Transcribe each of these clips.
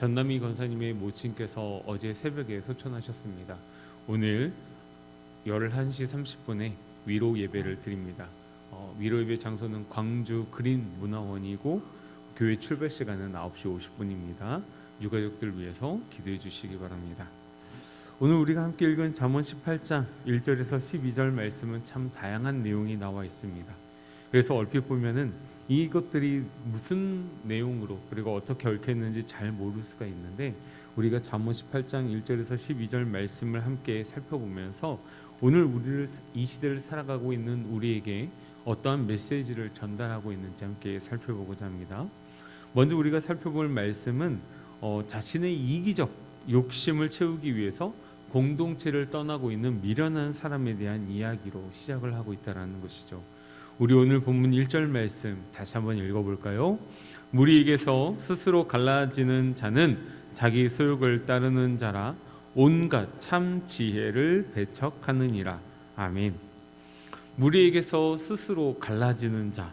전남희 권사님의 모친께서 어제 새벽에 소천하셨습니다. 오늘 11시 30분에 위로 예배를 드립니다. 어, 위로 예배 장소는 광주 그린 문화원이고 교회 출발 시간은 9시 50분입니다. 유가족들 위해서 기도해 주시기 바랍니다. 오늘 우리가 함께 읽은 잠언 18장 1절에서 12절 말씀은 참 다양한 내용이 나와 있습니다. 그래서 얼핏 보면은 이것들이 무슨 내용으로 그리고 어떻게 얽혀있는지 잘 모를 수가 있는데 우리가 잠언 18장 1절에서 12절 말씀을 함께 살펴보면서 오늘 우리를 이 시대를 살아가고 있는 우리에게 어떠한 메시지를 전달하고 있는지 함께 살펴보고자 합니다. 먼저 우리가 살펴볼 말씀은 어, 자신의 이기적 욕심을 채우기 위해서 공동체를 떠나고 있는 미련한 사람에 대한 이야기로 시작을 하고 있다라는 것이죠. 우리 오늘 본문 1절 말씀 다시 한번 읽어볼까요? 무리에게서 스스로 갈라지는 자는 자기 소욕을 따르는 자라 온갖 참 지혜를 배척하느니라. 아멘. 무리에게서 스스로 갈라지는 자,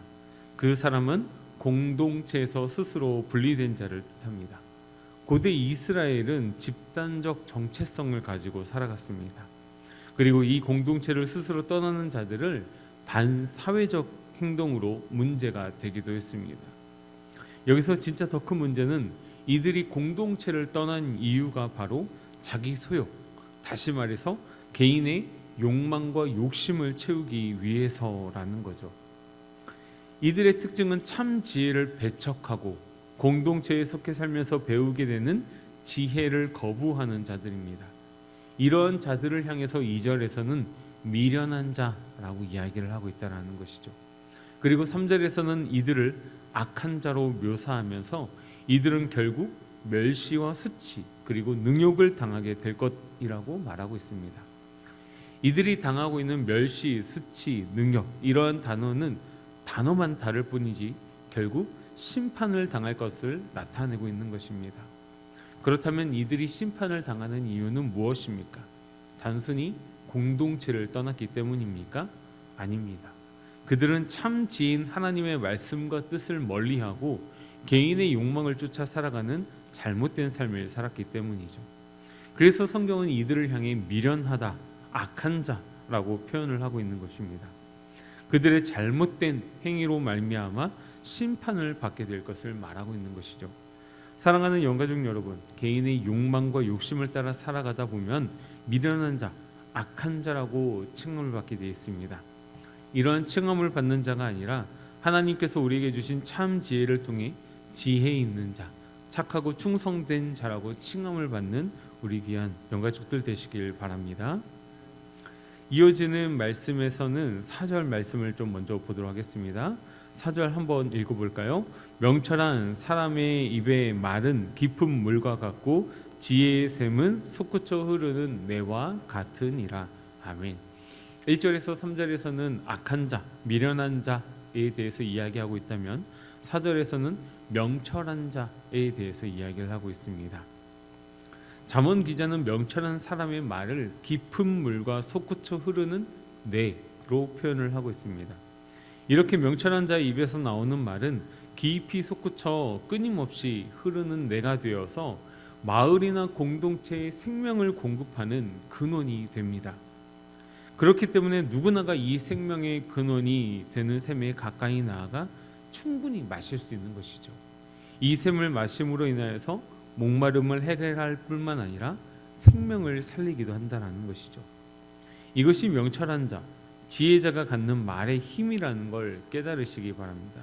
그 사람은 공동체에서 스스로 분리된 자를 뜻합니다. 고대 이스라엘은 집단적 정체성을 가지고 살아갔습니다. 그리고 이 공동체를 스스로 떠나는 자들을 반사회적 행동으로 문제가 되기도 했습니다. 여기서 진짜 더 큰 문제는 이들이 공동체를 떠난 이유가 바로 자기 소욕, 다시 말해서 개인의 욕망과 욕심을 채우기 위해서라는 거죠. 이들의 특징은 참 지혜를 배척하고 공동체에 속해 살면서 배우게 되는 지혜를 거부하는 자들입니다. 이런 자들을 향해서 2절에서는 미련한 자라고 이야기를 하고 있다라는 것이죠. 그리고 3절에서는 이들을 악한 자로 묘사하면서 이들은 결국 멸시와 수치 그리고 능욕을 당하게 될 것이라고 말하고 있습니다. 이들이 당하고 있는 멸시, 수치, 능욕 이러한 단어는 단어만 다를 뿐이지 결국 심판을 당할 것을 나타내고 있는 것입니다. 그렇다면 이들이 심판을 당하는 이유는 무엇입니까? 단순히 공동체를 떠났기 때문입니까? 아닙니다. 그들은 참 지인 하나님의 말씀과 뜻을 멀리하고 개인의 욕망을 쫓아 살아가는 잘못된 삶을 살았기 때문이죠. 그래서 성경은 이들을 향해 미련하다, 악한 자라고 표현을 하고 있는 것입니다. 그들의 잘못된 행위로 말미암아 심판을 받게 될 것을 말하고 있는 것이죠. 사랑하는 영가족 여러분, 개인의 욕망과 욕심을 따라 살아가다 보면 미련한 자, 악한 자라고 칭함을 받게 되어 있습니다. 이러한 칭함을 받는 자가 아니라 하나님께서 우리에게 주신 참 지혜를 통해 지혜 있는 자, 착하고 충성된 자라고 칭함을 받는 우리 귀한 영가족들 되시길 바랍니다. 이어지는 말씀에서는 사절 말씀을 좀 먼저 보도록 하겠습니다. 사절 한번 읽어볼까요? 명철한 사람의 입의 말은 깊은 물과 같고 지혜의 샘은 솟구쳐 흐르는 내와 같으니라. 아멘. 1절에서 3절에서는 악한 자, 미련한 자에 대해서 이야기하고 있다면 4절에서는 명철한 자에 대해서 이야기를 하고 있습니다. 잠언 기자는 명철한 사람의 말을 깊은 물과 솟구쳐 흐르는 내로 표현을 하고 있습니다. 이렇게 명철한 자의 입에서 나오는 말은 깊이 솟구쳐 끊임없이 흐르는 내가 되어서 마을이나 공동체의 생명을 공급하는 근원이 됩니다. 그렇기 때문에 누구나가 이 생명의 근원이 되는 샘에 가까이 나아가 충분히 마실 수 있는 것이죠. 이 샘을 마심으로 인하여서 목마름을 해결할 뿐만 아니라 생명을 살리기도 한다라는 것이죠. 이것이 명철한 자, 지혜자가 갖는 말의 힘이라는 걸 깨달으시기 바랍니다.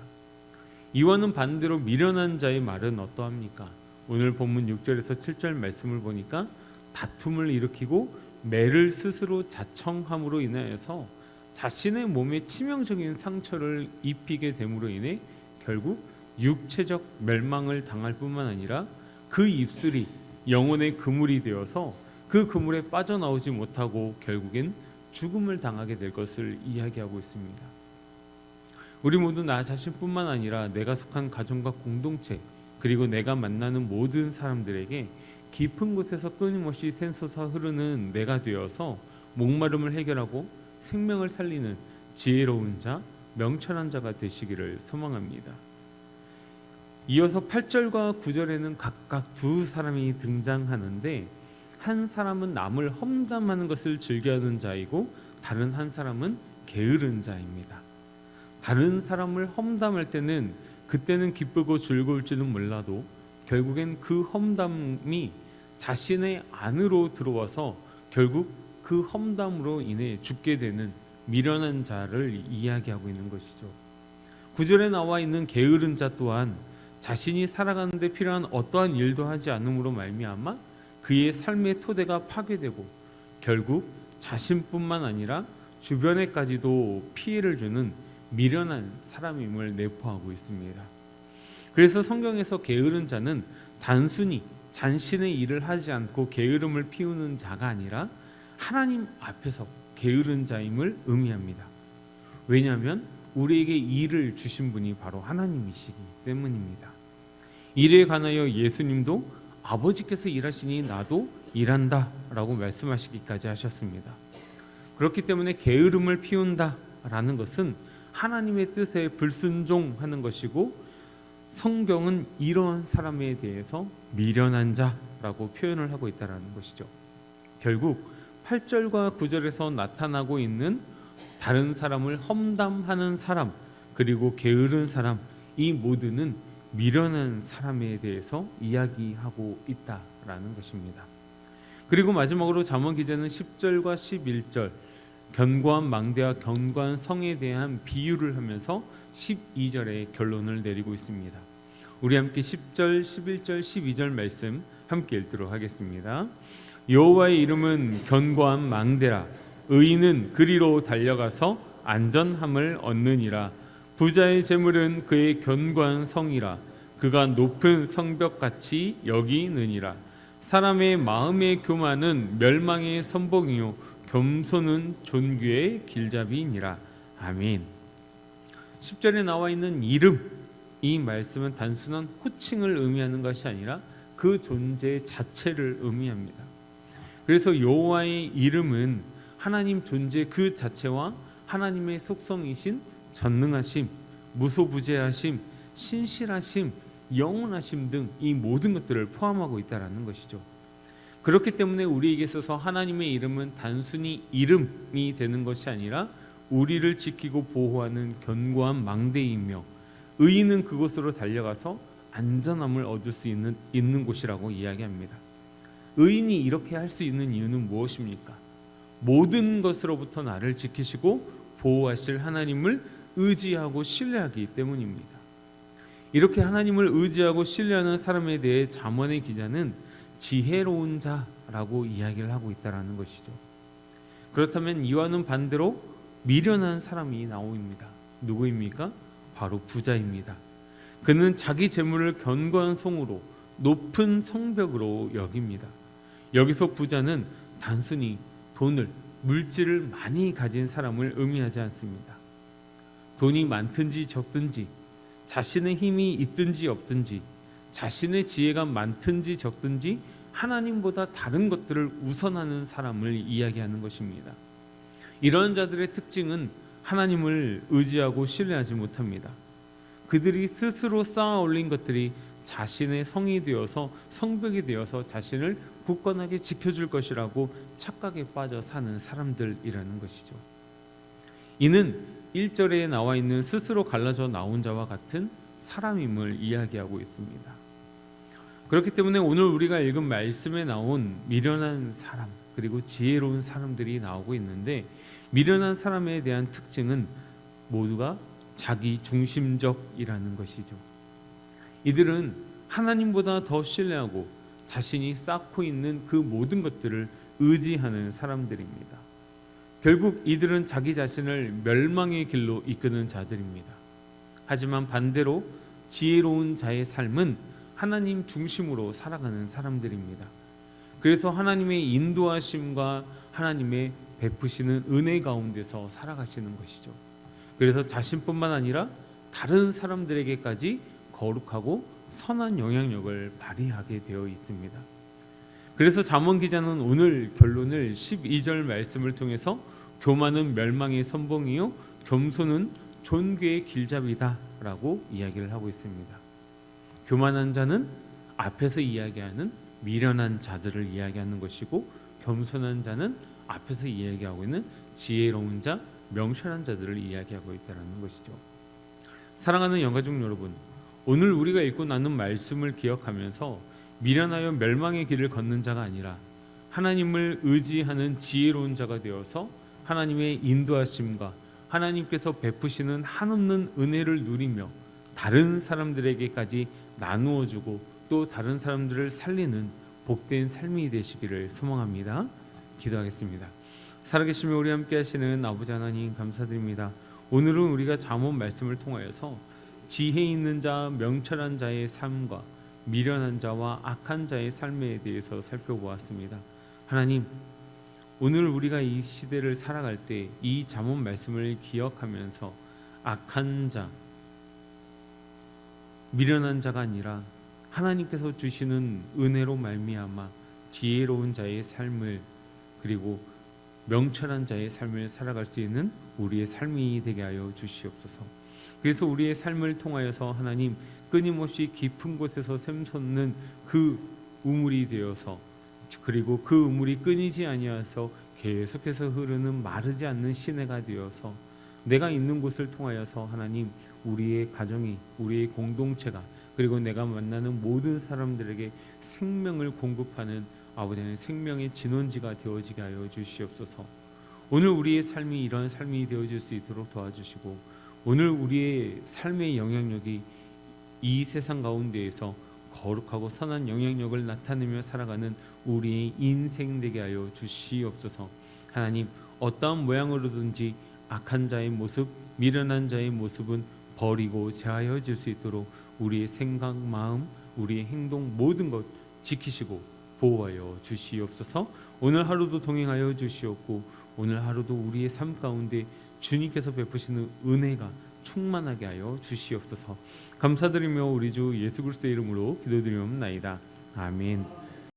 이와는 반대로 미련한 자의 말은 어떠합니까? 오늘 본문 6절에서 7절 말씀을 보니까 다툼을 일으키고 매를 스스로 자청함으로 인하여서 자신의 몸에 치명적인 상처를 입히게 됨으로 인해 결국 육체적 멸망을 당할 뿐만 아니라 그 입술이 영혼의 그물이 되어서 그 그물에 빠져나오지 못하고 결국엔 죽음을 당하게 될 것을 이야기하고 있습니다. 우리 모두 나 자신뿐만 아니라 내가 속한 가정과 공동체 그리고 내가 만나는 모든 사람들에게 깊은 곳에서 끊임없이 샘솟아 흐르는 내가 되어서 목마름을 해결하고 생명을 살리는 지혜로운 자, 명철한 자가 되시기를 소망합니다. 이어서 8절과 9절에는 각각 두 사람이 등장하는데 한 사람은 남을 험담하는 것을 즐겨하는 자이고 다른 한 사람은 게으른 자입니다. 다른 사람을 험담할 때는 그때는 기쁘고 즐거울지는 몰라도 결국엔 그 험담이 자신의 안으로 들어와서 결국 그 험담으로 인해 죽게 되는 미련한 자를 이야기하고 있는 것이죠. 구절에 나와 있는 게으른 자 또한 자신이 살아가는데 필요한 어떠한 일도 하지 않음으로 말미암아 그의 삶의 토대가 파괴되고 결국 자신뿐만 아니라 주변에까지도 피해를 주는 미련한 사람임을 내포하고 있습니다. 그래서 성경에서 게으른 자는 단순히 자신의 일을 하지 않고 게으름을 피우는 자가 아니라 하나님 앞에서 게으른 자임을 의미합니다. 왜냐하면 우리에게 일을 주신 분이 바로 하나님이시기 때문입니다. 일에 관하여 예수님도 아버지께서 일하시니 나도 일한다 라고 말씀하시기까지 하셨습니다. 그렇기 때문에 게으름을 피운다 라는 것은 하나님의 뜻에 불순종하는 것이고 성경은 이러한 사람에 대해서 미련한 자라고 표현을 하고 있다라는 것이죠. 결국 8절과 9절에서 나타나고 있는 다른 사람을 험담하는 사람 그리고 게으른 사람 이 모두는 미련한 사람에 대해서 이야기하고 있다라는 것입니다. 그리고 마지막으로 잠언 기자는 10절과 11절 견고한 망대와 견고한 성에 대한 비유를 하면서 12절의 결론을 내리고 있습니다. 우리 함께 10절, 11절, 12절 말씀 함께 읽도록 하겠습니다. 여호와의 이름은 견고한 망대라. 의인은 그리로 달려가서 안전함을 얻느니라. 부자의 재물은 그의 견고한 성이라. 그가 높은 성벽 같이 여기느니라. 사람의 마음의 교만은 멸망의 선봉이요 겸손은 존귀의 길잡이니라 아멘 10절에 나와 있는 이름 이 말씀은 단순한 호칭을 의미하는 것이 아니라 그 존재 자체를 의미합니다. 그래서 여호와의 이름은 하나님 존재 그 자체와 하나님의 속성이신 전능하심, 무소부재하심, 신실하심, 영원하심 등 이 모든 것들을 포함하고 있다라는 것이죠. 그렇기 때문에 우리에게 있어서 하나님의 이름은 단순히 이름이 되는 것이 아니라 우리를 지키고 보호하는 견고한 망대이며 의인은 그곳으로 달려가서 안전함을 얻을 수 있는 있는 곳이라고 이야기합니다. 의인이 이렇게 할 수 있는 이유는 무엇입니까? 모든 것으로부터 나를 지키시고 보호하실 하나님을 의지하고 신뢰하기 때문입니다. 이렇게 하나님을 의지하고 신뢰하는 사람에 대해 잠언의 기자는 지혜로운 자라고 이야기를 하고 있다라는 것이죠. 그렇다면 이와는 반대로 미련한 사람이 나옵니다. 누구입니까? 바로 부자입니다. 그는 자기 재물을 견고한 성으로 높은 성벽으로 여깁니다. 여기서 부자는 단순히 돈을 물질을 많이 가진 사람을 의미하지 않습니다. 돈이 많든지 적든지 자신의 힘이 있든지 없든지 자신의 지혜가 많든지 적든지 하나님보다 다른 것들을 우선하는 사람을 이야기하는 것입니다. 이런 자들의 특징은 하나님을 의지하고 신뢰하지 못합니다. 그들이 스스로 쌓아 올린 것들이 자신의 성이 되어서 성벽이 되어서 자신을 굳건하게 지켜줄 것이라고 착각에 빠져 사는 사람들이라는 것이죠. 이는 1절에 나와 있는 스스로 갈라져 나온 자와 같은 사람임을 이야기하고 있습니다. 그렇기 때문에 오늘 우리가 읽은 말씀에 나온 미련한 사람 그리고 지혜로운 사람들이 나오고 있는데 미련한 사람에 대한 특징은 모두가 자기 중심적이라는 것이죠. 이들은 하나님보다 더 신뢰하고 자신이 쌓고 있는 그 모든 것들을 의지하는 사람들입니다. 결국 이들은 자기 자신을 멸망의 길로 이끄는 자들입니다. 하지만 반대로 지혜로운 자의 삶은 하나님 중심으로 살아가는 사람들입니다. 그래서 하나님의 인도하심과 하나님의 베푸시는 은혜 가운데서 살아가시는 것이죠. 그래서 자신뿐만 아니라 다른 사람들에게까지 거룩하고 선한 영향력을 발휘하게 되어 있습니다. 그래서 잠언 기자는 오늘 결론을 12절 말씀을 통해서 교만은 멸망의 선봉이요 겸손은 존귀의 길잡이다라고 이야기를 하고 있습니다. 교만한 자는 앞에서 이야기하는 미련한 자들을 이야기하는 것이고 겸손한 자는 앞에서 이야기하고 있는 지혜로운 자, 명철한 자들을 이야기하고 있다는 것이죠. 사랑하는 영가족 여러분, 오늘 우리가 읽고 나눈 말씀을 기억하면서 미련하여 멸망의 길을 걷는 자가 아니라 하나님을 의지하는 지혜로운 자가 되어서 하나님의 인도하심과 하나님께서 베푸시는 한없는 은혜를 누리며 다른 사람들에게까지 나누어 주고 또 다른 사람들을 살리는 복된 삶이 되시기를 소망합니다. 기도하겠습니다. 살아계시며 우리 함께 하시는 아버지 하나님 감사드립니다. 오늘은 우리가 잠언 말씀을 통하여서 지혜 있는 자, 명철한 자의 삶과 미련한 자와 악한 자의 삶에 대해서 살펴보았습니다. 하나님, 오늘 우리가 이 시대를 살아갈 때 이 잠언 말씀을 기억하면서 악한 자, 미련한 자가 아니라 하나님께서 주시는 은혜로 말미암아 지혜로운 자의 삶을 그리고 명철한 자의 삶을 살아갈 수 있는 우리의 삶이 되게 하여 주시옵소서. 그래서 우리의 삶을 통하여서 하나님 끊임없이 깊은 곳에서 샘솟는 그 우물이 되어서 그리고 그 우물이 끊이지 아니하서 계속해서 흐르는 마르지 않는 시내가 되어서 내가 있는 곳을 통하여서 하나님 우리의 가정이 우리의 공동체가 그리고 내가 만나는 모든 사람들에게 생명을 공급하는 아버지 하나님 생명의 진원지가 되어지게 하여 주시옵소서. 오늘 우리의 삶이 이런 삶이 되어질 수 있도록 도와주시고 오늘 우리의 삶의 영향력이 이 세상 가운데에서 거룩하고 선한 영향력을 나타내며 살아가는 우리의 인생 되게 하여 주시옵소서. 하나님 어떠한 모양으로든지 악한 자의 모습, 미련한 자의 모습은 버리고 제하여 줄수 있도록 우리의 생각, 마음, 우리의 행동 모든 것 지키시고 보호하여 주시옵소서. 오늘 하루도 동행하여 주시옵고 오늘 하루도 우리의 삶 가운데 주님께서 베푸시는 은혜가 충만하게 하여 주시옵소서. 감사드리며 우리 주 예수 그리스도의 이름으로 기도드리옵나이다. 아멘.